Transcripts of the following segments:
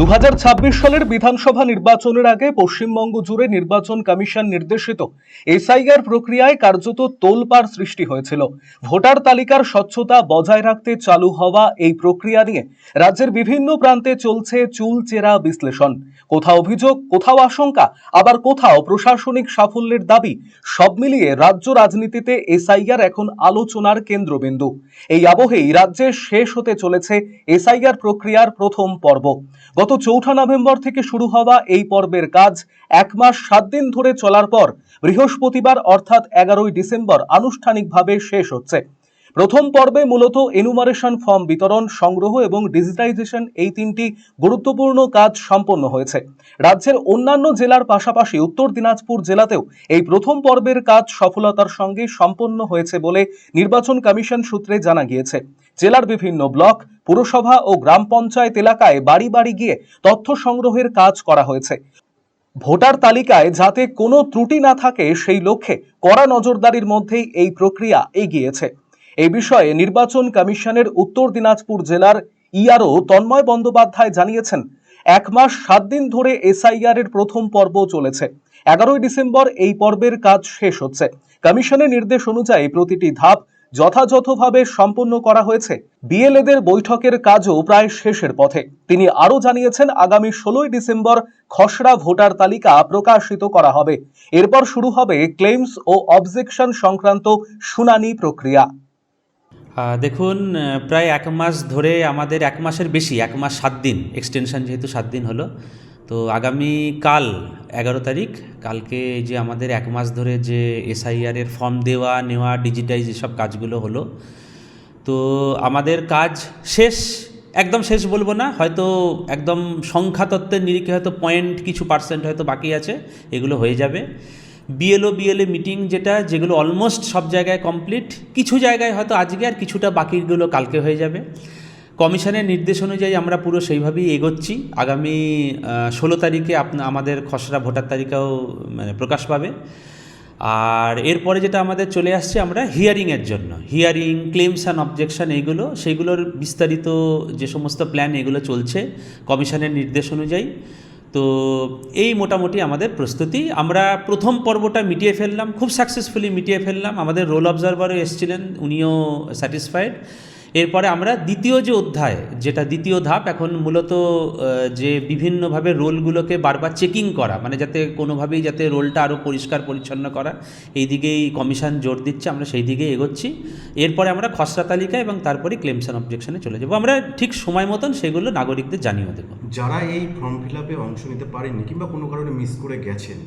দু হাজার ছাব্বিশ সালের বিধানসভা নির্বাচনের আগে পশ্চিমবঙ্গ জুড়ে নির্বাচন কমিশন নির্দেশিত এসআইআর প্রক্রিয়ায় কার্যত তোলপাড় সৃষ্টি হয়েছিল। ভোটার তালিকার স্বচ্ছতা বজায় রাখতে চালু হওয়া এই প্রক্রিয়া নিয়ে রাজ্যের বিভিন্ন প্রান্তে চলছে চুলচেরা বিশ্লেষণ। কোথাও অভিযোগ, কোথাও আশঙ্কা, আবার কোথাও প্রশাসনিক সাফল্যের দাবি, সব মিলিয়ে রাজ্য রাজনীতিতে এসআইআর এখন আলোচনার কেন্দ্রবিন্দু। এই আবহেই রাজ্যে শেষ হতে চলেছে এসআইআর প্রক্রিয়ার প্রথম পর্ব। গত চৌঠা নভেম্বর থেকে শুরু হওয়া এই পর্বের কাজ এক মাস সাত দিন ধরে চলার পর বৃহস্পতিবার অর্থাৎ এগারোই ডিসেম্বর আনুষ্ঠানিকভাবে শেষ হচ্ছে। প্রথম পর্বে মূলত এনুমারেশন ফর্ম বিতরণ, সংগ্রহ এবং ডিজিটাইজেশন এই তিনটি গুরুত্বপূর্ণ কাজ সম্পন্ন হয়েছে। রাজ্যের অন্যান্য জেলার পাশাপাশি উত্তর দিনাজপুর জেলাতেও এই প্রথম পর্বের কাজ সফলতার সঙ্গে সম্পন্ন হয়েছে বলে নির্বাচন কমিশন সূত্রে জানা গিয়েছে। জেলার বিভিন্ন ব্লক, পুরসভা ও গ্রাম পঞ্চায়েত এলাকায় বাড়ি বাড়ি গিয়ে তথ্য সংগ্রহের কাজ করা হয়েছে। ভোটার তালিকায় যাতে কোনো ত্রুটি না থাকে সেই লক্ষ্যে কড়া নজরদারির মধ্যেই এই প্রক্রিয়া এগিয়েছে। এই বিষয়ে নির্বাচন কমিশনের উত্তর দিনাজপুর জেলার ইআরও তন্ময় বন্দ্যোপাধ্যায় জানিয়েছেন, এক মাস সাত দিন ধরে এসআইআর এর প্রথম পর্ব চলেছে। এগারোই ডিসেম্বর এই পর্বের কাজ শেষ হচ্ছে। কমিশনের নির্দেশ অনুযায়ী প্রতিটি ধাপ যথাযথভাবে সম্পন্ন করা হয়েছে। বিএলএদের বৈঠকের কাজও প্রায় শেষের পথে। তিনি আরও জানিয়েছেন, আগামী ষোলোই ডিসেম্বর খসড়া ভোটার তালিকা প্রকাশিত করা হবে। এরপর শুরু হবে ক্লেমস ও অবজেকশন সংক্রান্ত শুনানি প্রক্রিয়া। দেখুন প্রায় এক মাস ধরে আমাদের এক মাসের বেশি, এক মাস সাত দিন এক্সটেনশন যেহেতু সাত দিন হলো, তো আগামী কাল এগারো তারিখ, কালকে যে আমাদের এক মাস ধরে যে এসআইআর এর ফর্ম দেওয়া, নেওয়া ডিজিটাইজ এসব কাজগুলো হলো, তো আমাদের কাজ শেষ, একদম শেষ বলব না, হয়তো একদম সংখ্যাতত্ত্বের নিরিখে হয়তো পয়েন্ট কিছু পার্সেন্ট হয়তো বাকি আছে, এগুলো হয়ে যাবে। বিএলও বিএলএ মিটিং যেটা, যেগুলো অলমোস্ট সব জায়গায় কমপ্লিট কিছু জায়গায় হয়তো আজকে আর কিছুটা বাকিগুলো কালকে হয়ে যাবে। কমিশনের নির্দেশ অনুযায়ী আমরা পুরো সেইভাবেই এগোচ্ছি। আগামী ষোলো তারিখে আমাদের খসড়া ভোটার তালিকাও মানে প্রকাশ পাবে। আর এরপরে যেটা আমাদের চলে আসছে আমরা হিয়ারিংয়ের জন্য। হিয়ারিং ক্লেমস অ্যান্ড অবজেকশান এইগুলো, সেইগুলোর বিস্তারিত যে সমস্ত প্ল্যান এগুলো চলছে, কমিশনের নির্দেশ অনুযায়ী। তো এই মোটামুটি আমাদের প্রস্তুতি। আমরা প্রথম পর্বটা মিটিয়ে ফেললাম, খুব সাকসেসফুলি মিটিয়ে ফেললাম। আমাদের রোল অবজারভারও এসেছিলেন, উনিও স্যাটিসফাইড এরপরে আমরা দ্বিতীয় যে অধ্যায়, যেটা দ্বিতীয় ধাপ, এখন মূলত যে বিভিন্নভাবে রোলগুলোকে বারবার চেকিং করা মানে যাতে কোনোভাবেই যাতে রোলটা আরও পরিষ্কার পরিচ্ছন্ন করা, এই দিকেই কমিশন জোর দিচ্ছে, আমরা সেই দিকেই এগোচ্ছি। এরপরে আমরা খসড়া তালিকা এবং তারপরে ক্লেমস অ্যান্ড অবজেকশনে চলে যাব। আমরা ঠিক সময় মতন সেগুলো নাগরিকদের জানিয়ে দেবো। যারা এই ফর্ম ফিল আপে অংশ নিতে পারেননি কিংবা কোনো কারণে মিস করে গেছেন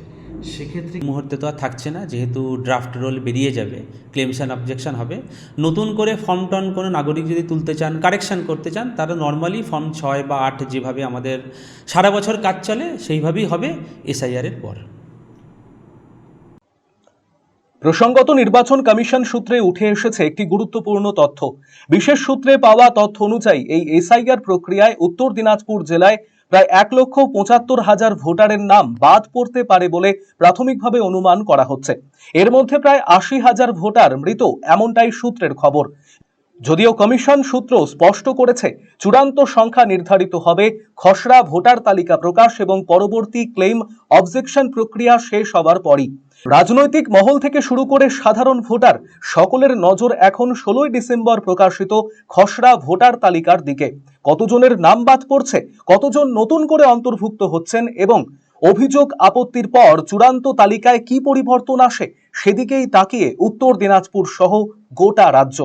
সেক্ষেত্রে মুহূর্তে তো আর থাকছে না, যেহেতু ড্রাফট রোল বেরিয়ে যাবে ক্লেমস অ্যান্ড অবজেকশন হবে। নতুন করে ফর্ম টর্ম কোনো নাগরিক যদি তুলতে চান কারেকশন করতে চান, তারা নর্মালি ফর্ম ছয় বা আট যেভাবে আমাদের সারা বছর কাজ চলে, সেইভাবেই হবে এসআইআরের পর। প্রসঙ্গত নির্বাচন কমিশন সূত্রে উঠে এসেছে একটি গুরুত্বপূর্ণ তথ্য। বিশেষ সূত্রে পাওয়া তথ্য অনুযায়ী, এই এসআইআর প্রক্রিয়ায় উত্তর দিনাজপুর জেলায় প্রায় এক লক্ষ পঁচাত্তর হাজার ভোটারের নাম বাদ পড়তে পারে বলে প্রাথমিকভাবে অনুমান করা হচ্ছে। এর মধ্যে প্রায় আশি হাজার ভোটার মৃত, এমনটাই সূত্রের খবর। যদিও কমিশন সূত্র স্পষ্ট করেছে, চূড়ান্ত সংখ্যা নির্ধারিত হবে, খসড়া ভোটার তালিকা প্রকাশ এবং পরবর্তী ক্লেম অবজেকশন প্রক্রিয়া শেষ হবার পরই। রাজনৈতিক মহল থেকে শুরু করে সাধারণ ভোটার সকলের নজর এখন ষোলোই ডিসেম্বর প্রকাশিত খসড়া ভোটার তালিকার দিকে। কতজনের নাম বাদ পড়ছে, কতজন নতুন করে অন্তর্ভুক্ত হচ্ছেন এবং অভিযোগ আপত্তির পর চূড়ান্ত তালিকায় কি পরিবর্তন আসে, সেদিকেই তাকিয়ে উত্তর দিনাজপুর সহ গোটা রাজ্য।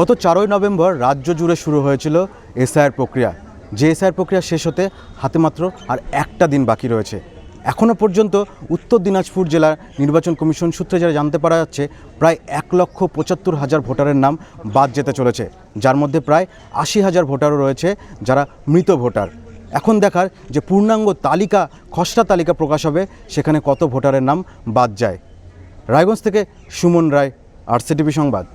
গত চারই নভেম্বর রাজ্য জুড়ে শুরু হয়েছিল এসআইআর প্রক্রিয়া। যে এসআইআর প্রক্রিয়া শেষ হতে হাতে মাত্র আর একটা দিন বাকি রয়েছে। এখনও পর্যন্ত উত্তর দিনাজপুর জেলার নির্বাচন কমিশন সূত্রে যারা জানতে পারা যাচ্ছে, প্রায় এক লক্ষ পঁচাত্তর হাজার ভোটারের নাম বাদ যেতে চলেছে, যার মধ্যে প্রায় আশি হাজার ভোটারও রয়েছে যারা মৃত ভোটার। এখন দেখার যে পূর্ণাঙ্গ তালিকা, খসড়া তালিকা প্রকাশ হবে, সেখানে কত ভোটারের নাম বাদ যায়। রায়গঞ্জ থেকে সুমন রায় আর সংবাদ।